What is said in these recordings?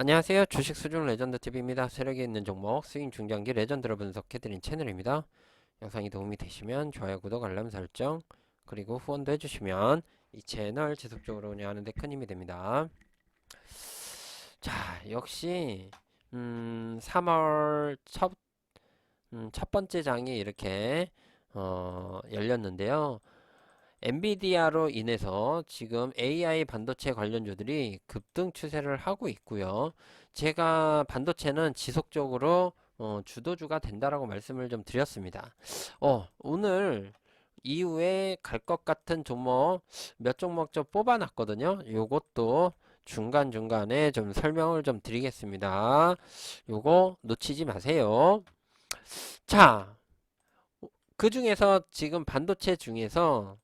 안녕하세요. 주식 수준 레전드 TV입니다. 세력이 있는 종목 스윙 중장기 레전드로 분석해드린 채널입니다. 영상이 도움이 되시면 좋아요, 구독, 알람 설정 그리고 후원도 해주시면 이 채널 지속적으로 운영하는 데 큰 힘이 됩니다. 자, 역시 음, 3월 첫, 음, 첫 번째 장이 이렇게 어, 열렸는데요. 엔비디아로 인해서 지금 AI 반도체 관련주들이 급등 추세를 하고 있고요. 제가 반도체는 지속적으로 어, 주도주가 된다라고 말씀을 좀 드렸습니다. 어, 오늘 이후에 갈 것 같은 종목 몇 종목 좀 뽑아놨거든요. 요것도 중간중간에 좀 설명을 좀 드리겠습니다. 요거 놓치지 마세요. 자, 그 중에서 지금 반도체 중에서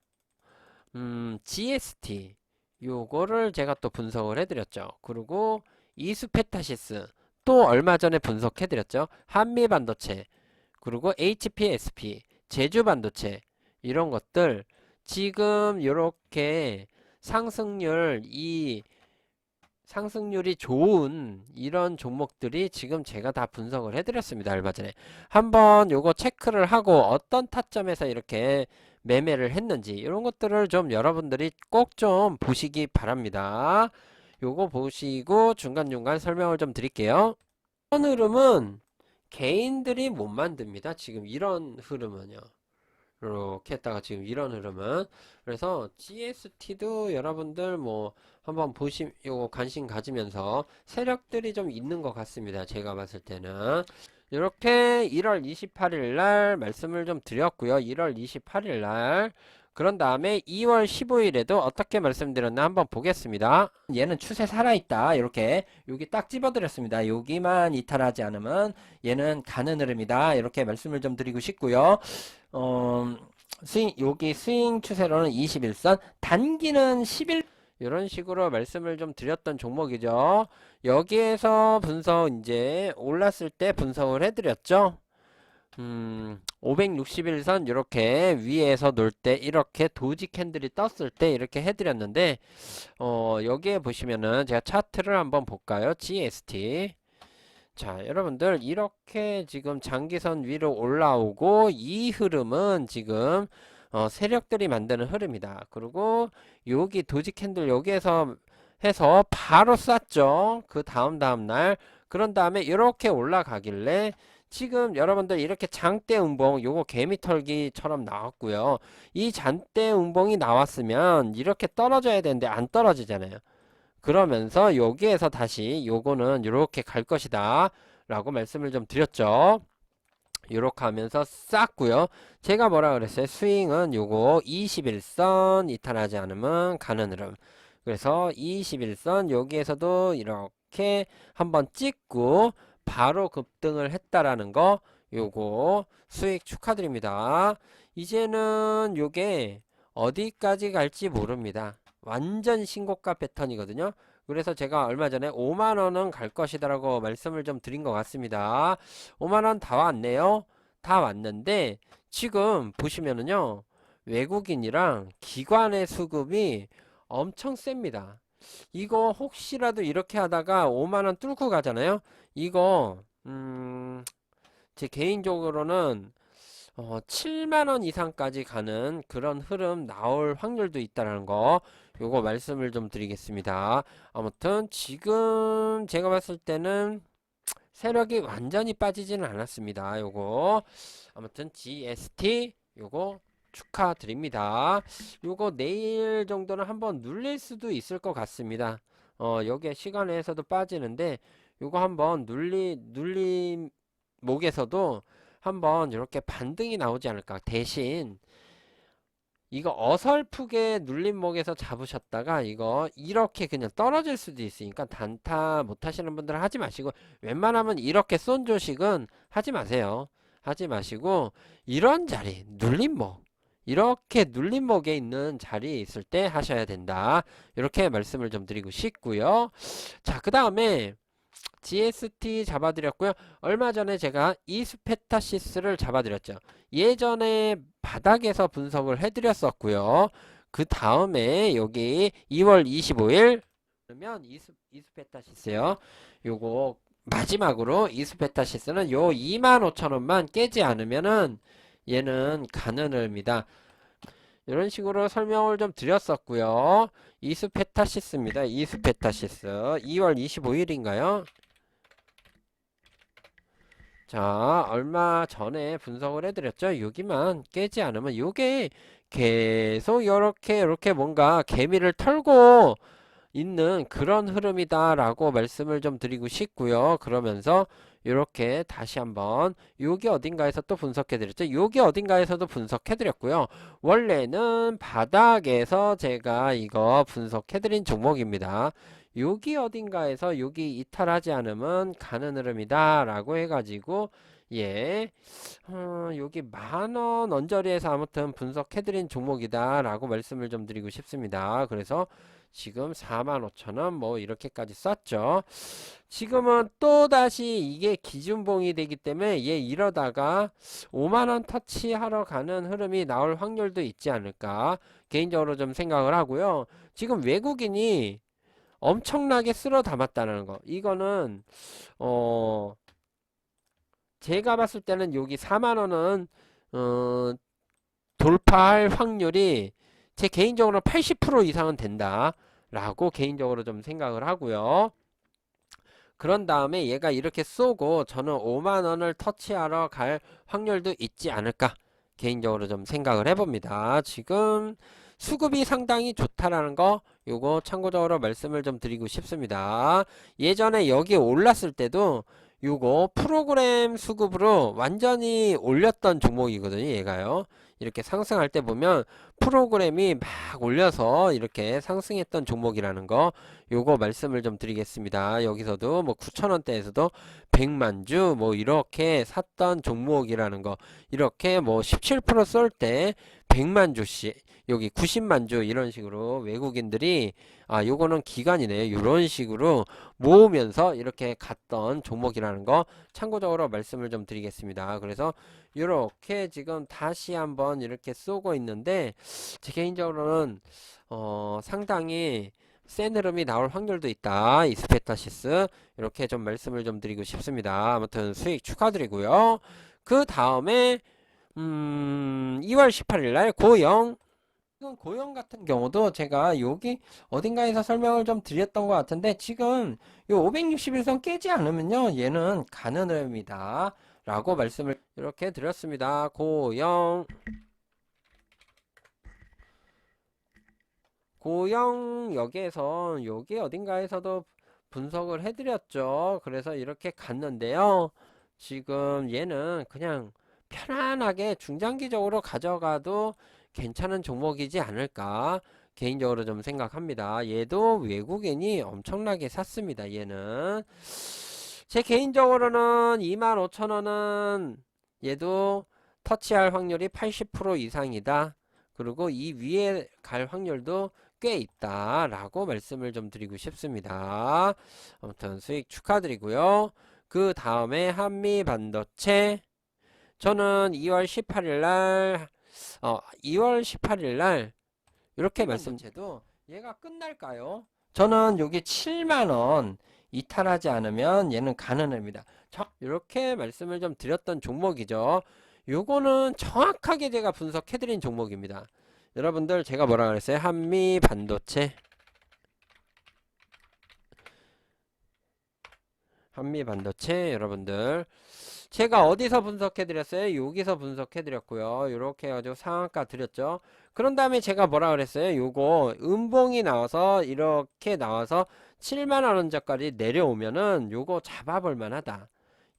음, GST 요거를 제가 또 분석을 해드렸죠. 그리고 이수페타시스 또 얼마 전에 분석해드렸죠. 한미 반도체 그리고 HPSP 제주 반도체 이런 것들 지금 이렇게 상승률 이 상승률이 좋은 이런 종목들이 지금 제가 다 분석을 해드렸습니다. 얼마 전에 한번 요거 체크를 하고 어떤 타점에서 이렇게 매매를 했는지 이런 것들을 좀 여러분들이 꼭 좀 보시기 바랍니다. 요거 보시고 중간중간 설명을 좀 드릴게요. 이런 흐름은 개인들이 못 만듭니다. 지금 이런 흐름은요. 이렇게 했다가 지금 이런 흐름은 그래서 GST도 여러분들 뭐 한번 보시 요거 관심 가지면서 세력들이 좀 있는 것 같습니다. 제가 봤을 때는 이렇게 1월 28일 날 말씀을 좀 드렸고요. 1월 28일 날 그런 다음에 2월 15일에도 어떻게 말씀드렸나 한번 보겠습니다. 얘는 추세 살아있다. 이렇게 여기 딱 집어드렸습니다. 여기만 이탈하지 않으면 얘는 가는 흐름이다. 이렇게 말씀을 좀 드리고 싶고요. 어, 스윙 여기 스윙 추세로는 21선, 단기는 11 이런 식으로 말씀을 좀 드렸던 종목이죠. 여기에서 분석 이제 올랐을 때 분석을 해드렸죠. 음, 561선 이렇게 위에서 놀 때 이렇게 도지 캔들이 떴을 때 이렇게 해드렸는데 어, 여기에 보시면은 제가 차트를 한번 볼까요? GST 자 여러분들 이렇게 지금 장기선 위로 올라오고 이 흐름은 지금 어, 세력들이 만드는 흐름이다. 그리고 여기 도지 캔들 여기에서 해서 바로 쐈죠. 그 다음 다음 날 그런 다음에 이렇게 올라가길래 지금 여러분들 이렇게 장대 운봉 요거 개미 털기처럼 나왔고요. 이 장대 운봉이 나왔으면 이렇게 떨어져야 되는데 안 떨어지잖아요. 그러면서 여기에서 다시 요거는 이렇게 갈 것이다 라고 말씀을 좀 드렸죠. 이렇게 하면서 쌌고요. 제가 뭐라 그랬어요? 스윙은 요거 21선 이탈하지 않으면 가는 흐름. 그래서 21선 여기에서도 이렇게 한번 찍고 바로 급등을 했다라는 거 요거 수익 축하드립니다. 이제는 요게 어디까지 갈지 모릅니다. 완전 신고가 패턴이거든요. 그래서 제가 얼마 전에 5만원은 갈 것이다 라고 말씀을 좀 드린 것 같습니다. 5만원 다 왔네요. 다 왔는데 지금 보시면은요. 외국인이랑 기관의 수급이 엄청 셉니다. 이거 혹시라도 이렇게 하다가 5만원 뚫고 가잖아요. 이거 음, 제 개인적으로는 어, 7만 원 이상까지 가는 그런 흐름 나올 확률도 있다는 거 요거 말씀을 좀 드리겠습니다. 아무튼 지금 제가 봤을 때는 세력이 완전히 빠지지는 않았습니다. 요거 아무튼 GST 요거 축하드립니다. 요거 내일 정도는 한번 눌릴 수도 있을 것 같습니다. 어, 여기에 시간에서도 빠지는데 요거 한번 눌리 눌림 목에서도 한번 이렇게 반등이 나오지 않을까. 대신 이거 어설프게 눌림목에서 잡으셨다가 이거 이렇게 그냥 떨어질 수도 있으니까 단타 못 하시는 분들은 하지 마시고 웬만하면 이렇게 쏜 조식은 하지 마세요. 하지 마시고 이런 자리 눌림목 이렇게 눌림목에 있는 자리에 있을 때 하셔야 된다. 이렇게 말씀을 좀 드리고 싶고요. 자, 그 다음에 GST 잡아드렸고요. 얼마 전에 제가 이스페타시스를 잡아드렸죠. 예전에 바닥에서 분석을 해드렸었고요. 그 다음에 여기 2월 25일 그러면 이스, 이스페타시스요. 요거 마지막으로 이스페타시스는 요 25,000원만 깨지 않으면은 얘는 가는 을입니다. 이런 식으로 설명을 좀 드렸었고요. 이스페타시스입니다. 이스페타시스 2월 25일인가요? 자, 얼마 전에 분석을 해드렸죠. 여기만 깨지 않으면 요게 계속 이렇게 이렇게 뭔가 개미를 털고 있는 그런 흐름이다라고 말씀을 좀 드리고 싶고요. 그러면서 이렇게 다시 한번 여기 어딘가에서 또 분석해 드렸죠. 여기 어딘가에서도 분석해 드렸고요. 원래는 바닥에서 제가 이거 분석해 드린 종목입니다. 여기 어딘가에서 여기 이탈하지 않으면 가는 흐름이다 라고 해가지고 예 어, 여기 만원 언저리에서 아무튼 분석해드린 종목이다 라고 말씀을 좀 드리고 싶습니다. 그래서 지금 45,000원 뭐 이렇게까지 썼죠. 지금은 또다시 이게 기준봉이 되기 때문에 얘 이러다가 5만원 터치하러 가는 흐름이 나올 확률도 있지 않을까 개인적으로 좀 생각을 하고요. 지금 외국인이 엄청나게 쓸어 담았다는 거. 이거는 어 제가 봤을 때는 여기 4만 원은 어 돌파할 확률이 제 개인적으로 80% 이상은 된다 라고 개인적으로 좀 생각을 하고요. 그런 다음에 얘가 이렇게 쏘고 저는 5만 원을 터치하러 갈 확률도 있지 않을까 개인적으로 좀 생각을 해봅니다. 지금 수급이 상당히 좋다라는 거 요거 참고적으로 말씀을 좀 드리고 싶습니다. 예전에 여기 올랐을 때도 요거 프로그램 수급으로 완전히 올렸던 종목이거든요. 얘가요. 이렇게 상승할 때 보면 프로그램이 막 올려서 이렇게 상승했던 종목이라는 거 요거 말씀을 좀 드리겠습니다. 여기서도 뭐 9천원대에서도 100만 주 뭐 이렇게 샀던 종목이라는 거 이렇게 뭐 17%쏠 때 100만 주씩 여기 90만 주 이런 식으로 외국인들이 아 요거는 기간이네 이런 식으로 모으면서 이렇게 갔던 종목이라는 거 참고적으로 말씀을 좀 드리겠습니다. 그래서 이렇게 지금 다시 한번 이렇게 쏘고 있는데 제 개인적으로는 어 상당히 센 흐름이 나올 확률도 있다. 이스페타시스 이렇게 좀 말씀을 좀 드리고 싶습니다. 아무튼 수익 축하드리고요. 그 다음에 음 2월 18일 날 고영 지금 고용 같은 경우도 제가 여기 어딘가에서 설명을 좀 드렸던 것 같은데 지금 이 561선 깨지 않으면요 얘는 가는 흐름이다. 라고 말씀을 이렇게 드렸습니다. 고영 고영역에서 여기 어딘가에서도 분석을 해드렸죠. 그래서 이렇게 갔는데요. 지금 얘는 그냥 편안하게 중장기적으로 가져가도 괜찮은 종목이지 않을까 개인적으로 좀 생각합니다. 얘도 외국인이 엄청나게 샀습니다. 얘는 제 개인적으로는 25,000원은 얘도 터치할 확률이 80% 이상이다. 그리고 이 위에 갈 확률도 꽤 있다 라고 말씀을 좀 드리고 싶습니다. 아무튼 수익 축하드리고요. 그 다음에 한미 반도체 저는 2월 18일 날 어, 2월 18일 날 이렇게 말씀드려도 얘가 끝날까요? 저는 여기 7만원 이탈하지 않으면 얘는 가능합니다. 이렇게 말씀을 좀 드렸던 종목이죠. 요거는 정확하게 제가 분석해드린 종목입니다. 여러분들 제가 뭐라 그랬어요? 한미 반도체 한미 반도체 여러분들 제가 어디서 분석해 드렸어요? 여기서 분석해 드렸고요. 이렇게 해가지고 상한가 드렸죠. 그런 다음에 제가 뭐라 그랬어요? 요거 음봉이 나와서 이렇게 나와서 7만원짜리 내려오면은 요거 잡아볼 만하다.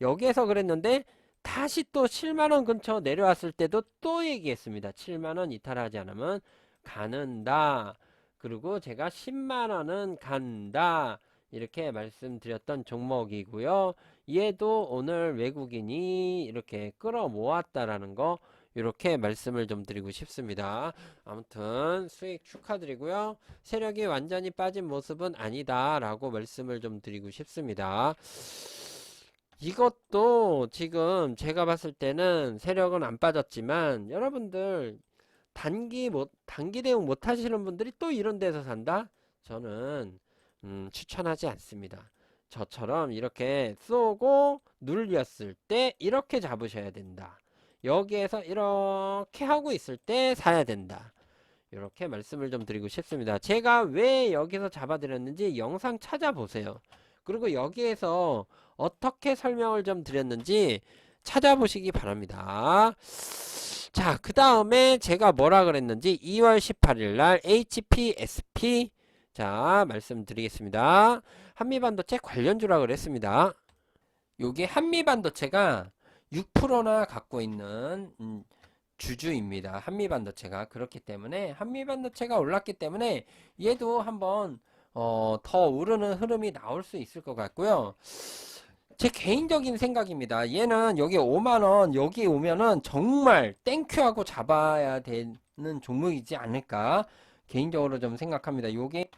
여기에서 그랬는데 다시 또 7만원 근처 내려왔을 때도 또 얘기했습니다. 7만원 이탈하지 않으면 가는다. 그리고 제가 10만원은 간다. 이렇게 말씀드렸던 종목이고요. 얘도 오늘 외국인이 이렇게 끌어모았다라는 거 이렇게 말씀을 좀 드리고 싶습니다. 아무튼 수익 축하드리고요. 세력이 완전히 빠진 모습은 아니다 라고 말씀을 좀 드리고 싶습니다. 이것도 지금 제가 봤을 때는 세력은 안 빠졌지만 여러분들 단기 못 단기 대응 못 하시는 분들이 또 이런 데서 산다? 저는 음, 추천하지 않습니다. 저처럼 이렇게 쏘고 눌렸을 때 이렇게 잡으셔야 된다. 여기에서 이렇게 하고 있을 때 사야 된다. 이렇게 말씀을 좀 드리고 싶습니다. 제가 왜 여기서 잡아드렸는지 영상 찾아보세요. 그리고 여기에서 어떻게 설명을 좀 드렸는지 찾아보시기 바랍니다. 자, 그 다음에 제가 뭐라 그랬는지 2월 18일 날 HPSP 자, 말씀드리겠습니다. 한미반도체 관련주라 그랬습니다. 요게 한미반도체가 6%나 갖고 있는 음, 주주입니다. 한미반도체가 그렇기 때문에 한미반도체가 올랐기 때문에 얘도 한번 어, 더 오르는 흐름이 나올 수 있을 것 같고요. 제 개인적인 생각입니다. 얘는 여기 5만원 여기 오면은 정말 땡큐하고 잡아야 되는 종목이지 않을까 개인적으로 좀 생각합니다. 요게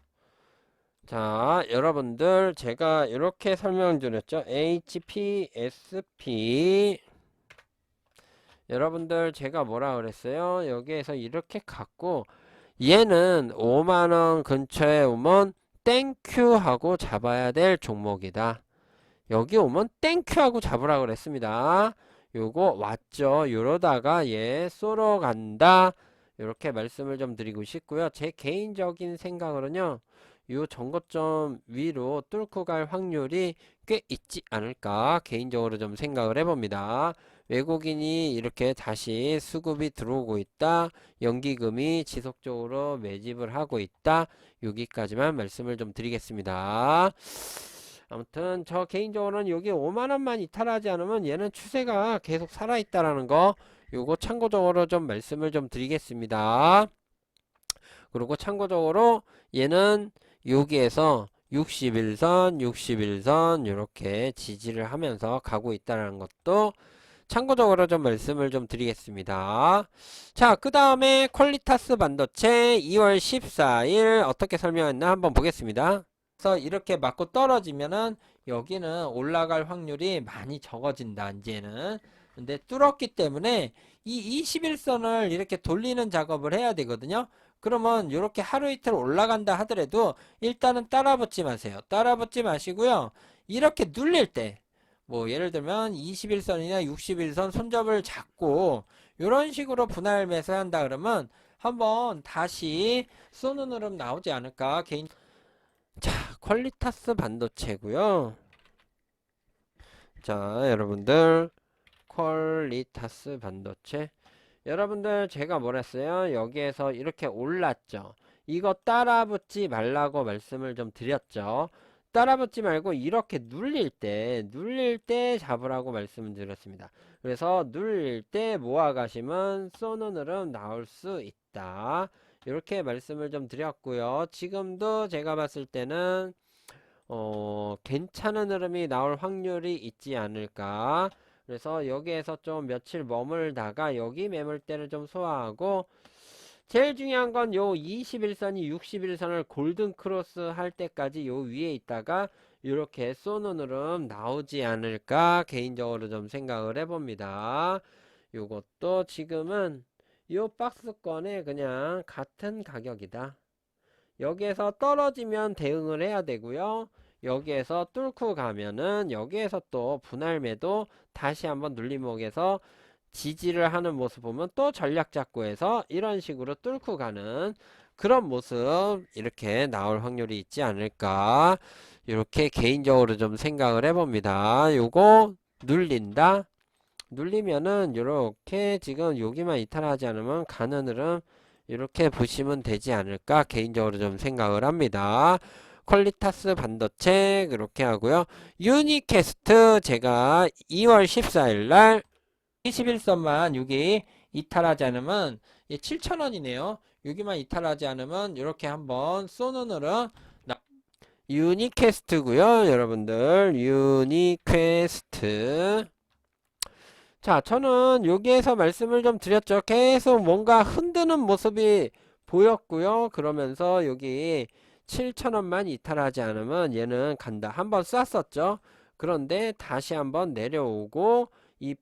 자 여러분들 제가 이렇게 설명드렸죠. HPSP 여러분들 제가 뭐라 그랬어요? 여기에서 이렇게 갖고 얘는 5만원 근처에 오면 땡큐 하고 잡아야 될 종목이다. 여기 오면 땡큐 하고 잡으라 그랬습니다. 요거 왔죠. 요러다가 얘 쏘러 간다. 이렇게 말씀을 좀 드리고 싶고요. 제 개인적인 생각으로는요. 요 전고점 위로 뚫고 갈 확률이 꽤 있지 않을까 개인적으로 좀 생각을 해봅니다. 외국인이 이렇게 다시 수급이 들어오고 있다. 연기금이 지속적으로 매집을 하고 있다. 여기까지만 말씀을 좀 드리겠습니다. 아무튼 저 개인적으로는 여기 5만원만 이탈하지 않으면 얘는 추세가 계속 살아있다라는 거 요거 참고적으로 좀 말씀을 좀 드리겠습니다. 그리고 참고적으로 얘는 여기에서 61선, 61선 이렇게 지지를 하면서 가고 있다는 것도 참고적으로 좀 말씀을 좀 드리겠습니다. 자, 그 다음에 퀄리타스 반도체 2월 14일 어떻게 설명했나 한번 보겠습니다. 그래서 이렇게 맞고 떨어지면은 여기는 올라갈 확률이 많이 적어진다, 이제는. 근데 뚫었기 때문에 이 21선을 이렇게 돌리는 작업을 해야 되거든요. 그러면 이렇게 하루 이틀 올라간다 하더라도 일단은 따라 붙지 마세요. 따라 붙지 마시고요. 이렇게 눌릴 때, 뭐 예를 들면 21선이나 61선 손잡을 잡고 이런 식으로 분할 매수한다 그러면 한번 다시 쏘는 흐름 나오지 않을까 개인 자 퀄리타스 반도체고요 자 여러분들 퀄리타스 반도체 여러분들 제가 뭐랬어요? 여기에서 이렇게 올랐죠. 이거 따라 붙지 말라고 말씀을 좀 드렸죠. 따라 붙지 말고 이렇게 눌릴 때 눌릴 때 잡으라고 말씀을 드렸습니다. 그래서 눌릴 때 모아 가시면 쏘는 흐름 나올 수 있다. 이렇게 말씀을 좀 드렸고요. 지금도 제가 봤을 때는 어, 괜찮은 흐름이 나올 확률이 있지 않을까 그래서 여기에서 좀 며칠 머물다가 여기 매물대를 좀 소화하고 제일 중요한 건 요 21선이 61선을 골든 크로스 할 때까지 요 위에 있다가 이렇게 쏘는 흐름 나오지 않을까 개인적으로 좀 생각을 해봅니다. 요것도 지금은 요 박스권에 그냥 같은 가격이다. 여기에서 떨어지면 대응을 해야 되고요. 여기에서 뚫고 가면은 여기에서 또 분할매도 다시 한번 눌림목에서 지지를 하는 모습 보면 또 전략 잡고 해서 이런 식으로 뚫고 가는 그런 모습 이렇게 나올 확률이 있지 않을까 이렇게 개인적으로 좀 생각을 해봅니다. 요거 눌린다 눌리면은 이렇게 지금 여기만 이탈하지 않으면 가는 흐름 이렇게 보시면 되지 않을까 개인적으로 좀 생각을 합니다. 퀄리타스 반도체 그렇게 하고요. 유니캐스트 제가 2월 14일 날 21선만 여기 이탈하지 않으면 7,000원이네요. 여기만 이탈하지 않으면 이렇게 한번 쏘는 흐름 유니캐스트고요. 여러분들 유니캐스트 자 저는 여기에서 말씀을 좀 드렸죠. 계속 뭔가 흔드는 모습이 보였고요. 그러면서 여기 7,000원만 이탈하지 않으면 얘는 간다. 한번 쐈었죠. 그런데 다시 한번 내려오고 이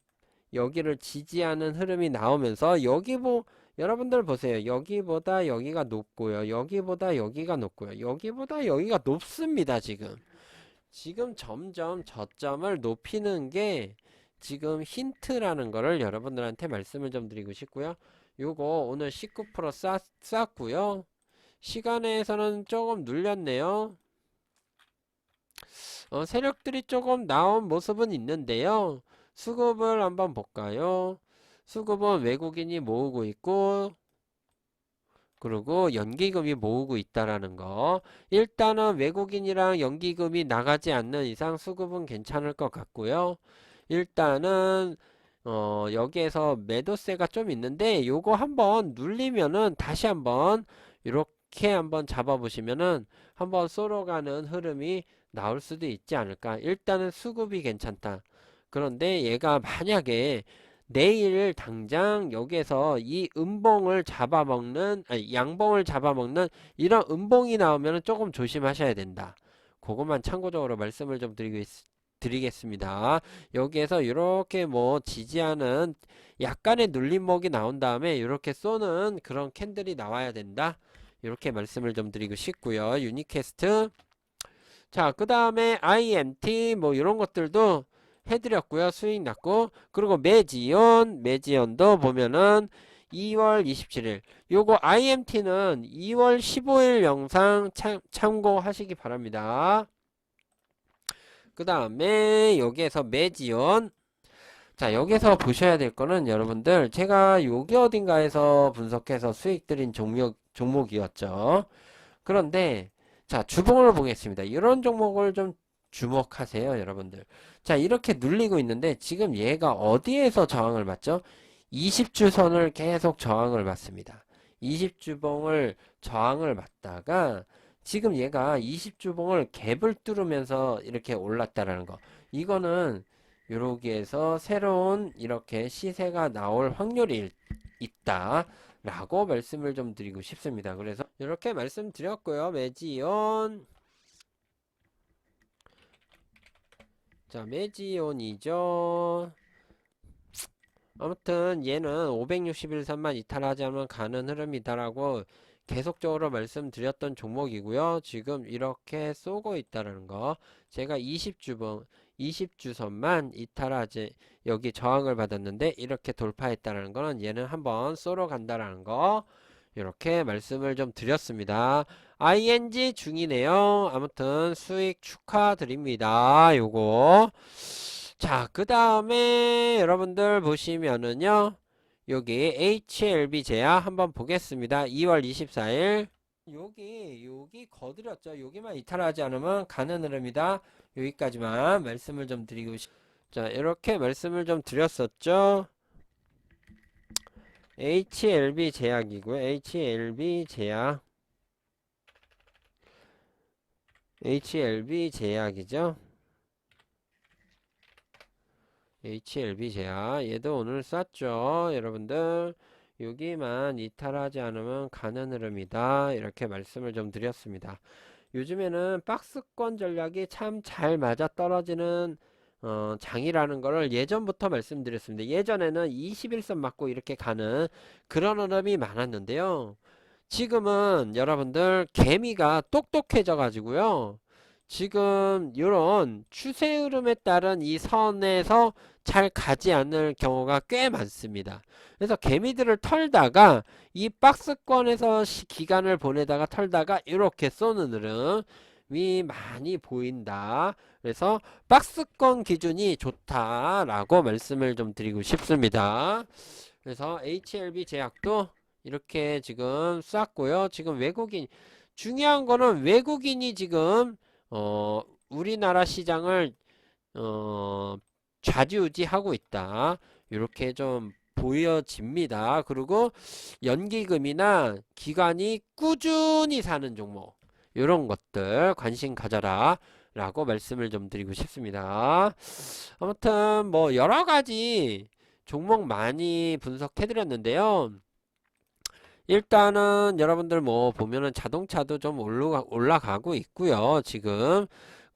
여기를 지지하는 흐름이 나오면서 여기 보 여러분들 보세요. 여기보다 여기가 높고요. 여기보다 여기가 높고요. 여기보다 여기가 높습니다. 지금. 지금 점점 저점을 높이는 게 지금 힌트라는 거를 여러분들한테 말씀을 좀 드리고 싶고요. 요거 오늘 19% 쌌, 쌌고요. 시간에서는 조금 눌렸네요. 어, 세력들이 조금 나온 모습은 있는데요. 수급을 한번 볼까요? 수급은 외국인이 모으고 있고 그리고 연기금이 모으고 있다라는 거. 일단은 외국인이랑 연기금이 나가지 않는 이상 수급은 괜찮을 것 같고요. 일단은 어 여기에서 매도세가 좀 있는데 요거 한번 눌리면은 다시 한번 이렇게 한번 잡아 보시면은 한번 쏘러가는 흐름이 나올 수도 있지 않을까. 일단은 수급이 괜찮다. 그런데 얘가 만약에 내일 당장 여기에서 이 음봉을 잡아먹는 아니 양봉을 잡아먹는 이런 음봉이 나오면 조금 조심하셔야 된다. 그것만 참고적으로 말씀을 좀 드리고 있, 드리겠습니다. 여기에서 이렇게 뭐 지지하는 약간의 눌림목이 나온 다음에 이렇게 쏘는 그런 캔들이 나와야 된다. 이렇게 말씀을 좀 드리고 싶고요. 유니캐스트 자, 그 다음에 INT 뭐 이런 것들도 해드렸고요. 수익 났고 그리고 매지연 매지연도 보면은 2월 27일 요거 IMT는 2월 15일 영상 참, 참고하시기 바랍니다. 그 다음에 여기에서 매지연 자 여기서 보셔야 될 거는 여러분들 제가 여기 어딘가에서 분석해서 수익 드린 종목, 종목이었죠. 그런데 자 주봉을 보겠습니다. 이런 종목을 좀 주목하세요 여러분들. 자 이렇게 눌리고 있는데 지금 얘가 어디에서 저항을 받죠? 20주선을 계속 저항을 받습니다. 20주봉을 저항을 받다가 지금 얘가 20주봉을 갭을 뚫으면서 이렇게 올랐다라는 거. 이거는 여기에서 새로운 이렇게 시세가 나올 확률이 있다 라고 말씀을 좀 드리고 싶습니다 그래서 이렇게 말씀드렸고요 매지온 자, 매지온이죠. 아무튼 얘는 561선만 이탈하지 않으면 가는 흐름이다라고 계속적으로 말씀드렸던 종목이고요. 지금 이렇게 쏘고 있다는 거. 제가 20주봉, 20 주선만 이탈하지 여기 저항을 받았는데 이렇게 돌파했다는 거는 얘는 한번 쏘러 간다라는 거. 이렇게 말씀을 좀 드렸습니다. ing 중이네요. 아무튼 수익 축하드립니다. 요거. 자, 그 다음에 여러분들 보시면은요. 여기 HLB 제야 한번 보겠습니다. 2월 24일. 여기, 여기 거드렸죠. 여기만 이탈하지 않으면 가는 흐름이다. 여기까지만 말씀을 좀 드리고 싶, 자, 이렇게 말씀을 좀 드렸었죠. HLB 제약이고요. HLB 제약. HLB 제약이죠. HLB 제약. 얘도 오늘 쌌죠. 여러분들. 여기만 이탈하지 않으면 가는 흐름이다. 이렇게 말씀을 좀 드렸습니다. 요즘에는 박스권 전략이 참 잘 맞아 떨어지는 어, 장이라는 거를 예전부터 말씀드렸습니다. 예전에는 21선 맞고 이렇게 가는 그런 흐름이 많았는데요. 지금은 여러분들 개미가 똑똑해져 가지고요. 지금 이런 추세 흐름에 따른 이 선에서 잘 가지 않을 경우가 꽤 많습니다. 그래서 개미들을 털다가 이 박스권에서 기간을 보내다가 털다가 이렇게 쏘는 흐름이 많이 보인다. 그래서 박스권 기준이 좋다라고 말씀을 좀 드리고 싶습니다. 그래서 HLB 제약도 이렇게 지금 쌌고요. 지금 외국인 중요한 거는 외국인이 지금 어 우리나라 시장을 어 좌지우지하고 있다. 이렇게 좀 보여집니다. 그리고 연기금이나 기관이 꾸준히 사는 종목 이런 것들 관심 가져라. 라고 말씀을 좀 드리고 싶습니다. 아무튼 뭐 여러 가지 종목 많이 분석해 드렸는데요. 일단은 여러분들 뭐 보면은 자동차도 좀 올라가, 올라가고 있고요. 지금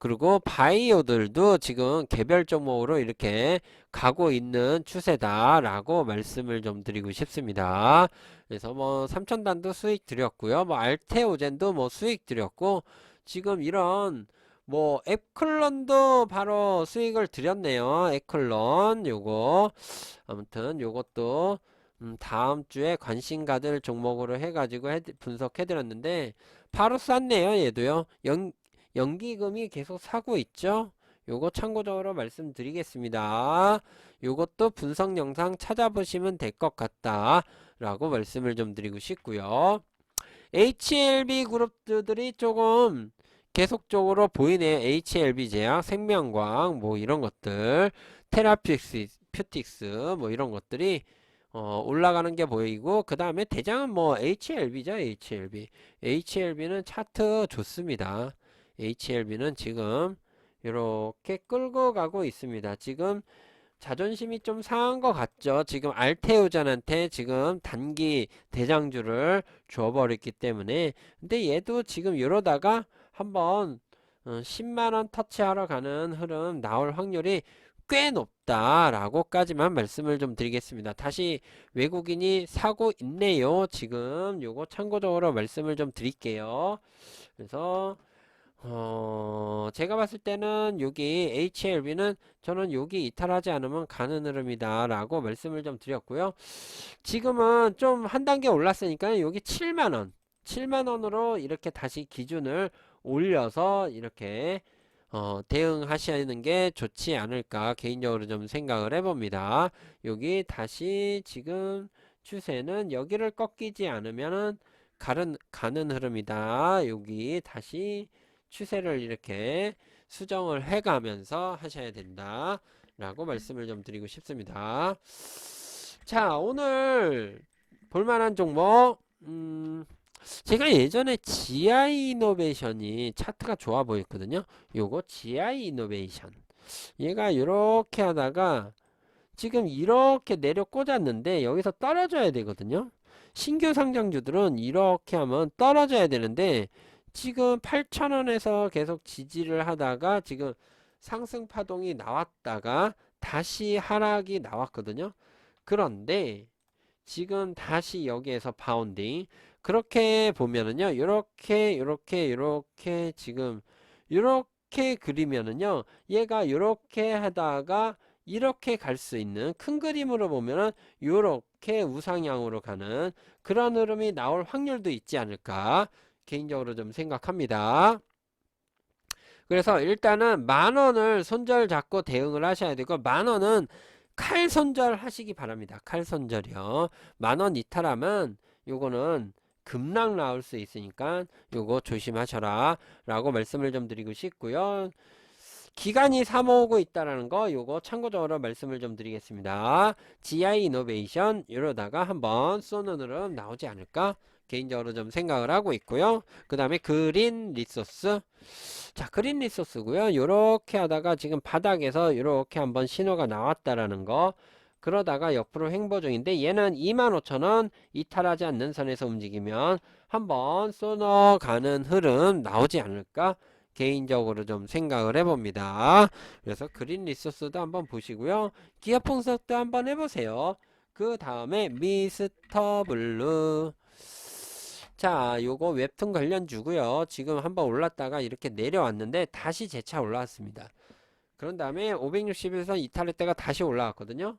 그리고 바이오들도 지금 개별 종목으로 이렇게 가고 있는 추세다라고 말씀을 좀 드리고 싶습니다. 그래서 뭐 삼천단도 수익 드렸고요. 뭐 알테오젠도 뭐 수익 드렸고 지금 이런 뭐 앱클런도 바로 수익을 드렸네요. 앱클런 요거 아무튼 요것도 음, 다음 주에 관심 가들 종목으로 해가지고 해, 분석해 드렸는데 바로 쌌네요. 얘도요. 연, 연기금이 계속 사고 있죠. 요거 참고적으로 말씀드리겠습니다. 요것도 분석 영상 찾아보시면 될 것 같다. 라고 말씀을 좀 드리고 싶고요. HLB 그룹들이 조금 계속적으로 보이네요. HLB 제약, 생명광, 뭐 이런 것들, 테라피틱스, 뭐 이런 것들이 어, 올라가는 게 보이고 그 다음에 대장은 뭐 HLB죠. HLB. HLB는 차트 좋습니다. HLB는 지금 이렇게 끌고 가고 있습니다. 지금 자존심이 좀 상한 것 같죠. 지금 알테오잔한테 지금 단기 대장주를 줘버렸기 때문에 근데 얘도 지금 이러다가 한번 어, 10만원 터치하러 가는 흐름 나올 확률이 꽤 높다라고까지만 말씀을 좀 드리겠습니다. 다시 외국인이 사고 있네요. 지금 요거 참고적으로 말씀을 좀 드릴게요. 그래서 어, 제가 봤을 때는 여기 HLB는 저는 여기 이탈하지 않으면 가는 흐름이다 라고 말씀을 좀 드렸고요. 지금은 좀 한 단계 올랐으니까 여기 7만원 7만원으로 이렇게 다시 기준을 올려서 이렇게 어, 대응하시는 게 좋지 않을까 개인적으로 좀 생각을 해봅니다. 여기 다시 지금 추세는 여기를 꺾이지 않으면은 가는, 가는 흐름이다. 여기 다시 추세를 이렇게 수정을 해가면서 하셔야 된다. 라고 말씀을 좀 드리고 싶습니다. 자, 오늘 볼만한 종목, 음, 제가 예전에 GI 이노베이션이 차트가 좋아 보였거든요. 요거 GI 이노베이션. 얘가 이렇게 하다가 지금 이렇게 내려 꽂았는데 여기서 떨어져야 되거든요. 신규 상장주들은 이렇게 하면 떨어져야 되는데 지금 8,000원에서 계속 지지를 하다가 지금 상승 파동이 나왔다가 다시 하락이 나왔거든요. 그런데 지금 다시 여기에서 바운딩 그렇게 보면은요. 이렇게 이렇게 이렇게 지금 이렇게 그리면은요. 얘가 이렇게 하다가 이렇게 갈 수 있는 큰 그림으로 보면은 이렇게 우상향으로 가는 그런 흐름이 나올 확률도 있지 않을까 개인적으로 좀 생각합니다. 그래서 일단은 만 원을 손절 잡고 대응을 하셔야 되고 만 원은 칼 손절 하시기 바랍니다. 칼 손절이요. 만 원 이탈하면 요거는 급락 나올 수 있으니까 요거 조심하셔라 라고 말씀을 좀 드리고 싶고요. 기간이 사모으고 있다라는 거 요거 참고적으로 말씀을 좀 드리겠습니다. GI 이노베이션 이러다가 한번 쏘는 흐름 나오지 않을까 개인적으로 좀 생각을 하고 있고요. 그 다음에 그린 리소스 자 그린 리소스고요. 요렇게 하다가 지금 바닥에서 요렇게 한번 신호가 나왔다라는 거 그러다가 옆으로 행보 중인데 얘는 25,000원 이탈하지 않는 선에서 움직이면 한번 쏘너가는 흐름 나오지 않을까 개인적으로 좀 생각을 해봅니다. 그래서 그린 리소스도 한번 보시고요. 기아 풍속도 한번 해보세요. 그 다음에 미스터 블루 자 요거 웹툰 관련주고요. 지금 한번 올랐다가 이렇게 내려왔는데 다시 재차 올라왔습니다. 그런 다음에 561선 이탈했다가 다시 올라왔거든요.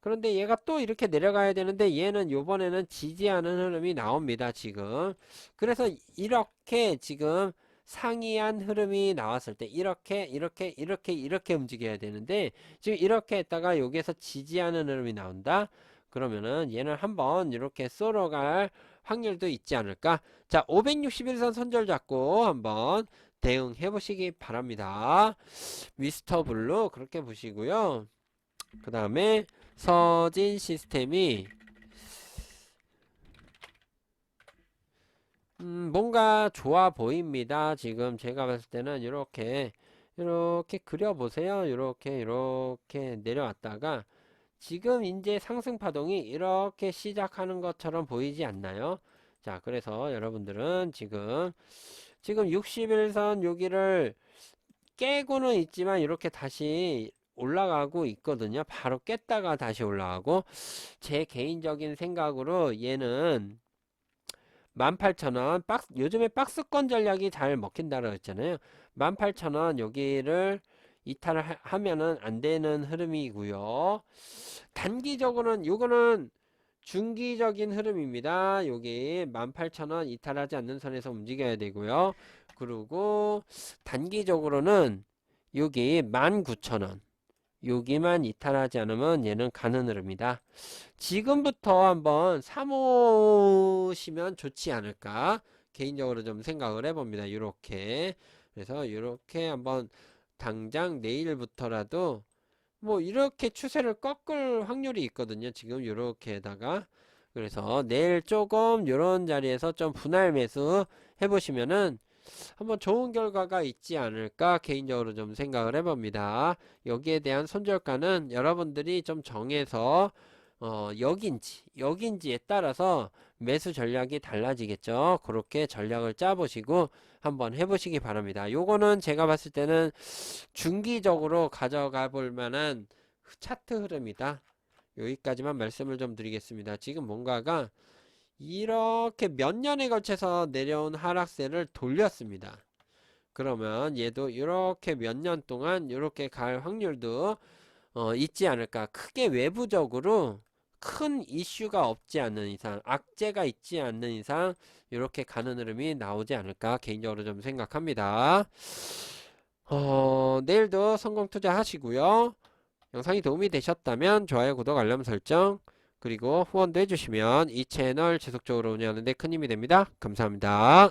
그런데 얘가 또 이렇게 내려가야 되는데 얘는 요번에는 지지하는 흐름이 나옵니다. 지금. 그래서 이렇게 지금 상이한 흐름이 나왔을 때 이렇게 이렇게 이렇게 이렇게 움직여야 되는데 지금 이렇게 했다가 여기에서 지지하는 흐름이 나온다. 그러면은 얘는 한번 이렇게 쏠어갈 확률도 있지 않을까? 자, 561선 손절 잡고 한번 대응해 보시기 바랍니다. 미스터 블루 그렇게 보시고요. 그 다음에 서진 시스템이 음, 뭔가 좋아 보입니다. 지금 제가 봤을 때는 이렇게 이렇게 그려보세요. 이렇게 이렇게 내려왔다가 지금 이제 상승 파동이 이렇게 시작하는 것처럼 보이지 않나요? 자, 그래서 여러분들은 지금 지금 61선 여기를 깨고는 있지만 이렇게 다시 올라가고 있거든요. 바로 깼다가 다시 올라가고 제 개인적인 생각으로 얘는 18,000원 박스 요즘에 박스권 전략이 잘 먹힌다고 했잖아요. 18,000원 여기를 이탈을 하- 하면은 안 되는 흐름이고요. 단기적으로는 요거는 중기적인 흐름입니다. 여기 18,000원 이탈하지 않는 선에서 움직여야 되고요. 그리고 단기적으로는 여기 19,000원 여기만 이탈하지 않으면 얘는 가는 흐름이다. 지금부터 한번 사모시면 좋지 않을까 개인적으로 좀 생각을 해봅니다. 이렇게 그래서 이렇게 한번 당장 내일부터라도 뭐 이렇게 추세를 꺾을 확률이 있거든요. 지금 이렇게다가 그래서 내일 조금 이런 자리에서 좀 분할 매수 해보시면은 한번 좋은 결과가 있지 않을까 개인적으로 좀 생각을 해봅니다. 여기에 대한 손절가는 여러분들이 좀 정해서 어, 여긴지 여긴지에 따라서 매수 전략이 달라지겠죠. 그렇게 전략을 짜보시고 한번 해보시기 바랍니다. 요거는 제가 봤을 때는 중기적으로 가져가 볼 만한 차트 흐름이다. 여기까지만 말씀을 좀 드리겠습니다. 지금 뭔가가 이렇게 몇 년에 걸쳐서 내려온 하락세를 돌렸습니다. 그러면 얘도 이렇게 몇 년 동안 이렇게 갈 확률도 어, 있지 않을까. 크게 외부적으로 큰 이슈가 없지 않는 이상, 악재가 있지 않는 이상 이렇게 가는 흐름이 나오지 않을까 개인적으로 좀 생각합니다. 어, 내일도 성공 투자 하시고요. 영상이 도움이 되셨다면 좋아요, 구독, 알람 설정 그리고 후원도 해주시면 이 채널 지속적으로 운영하는 데 큰 힘이 됩니다. 감사합니다.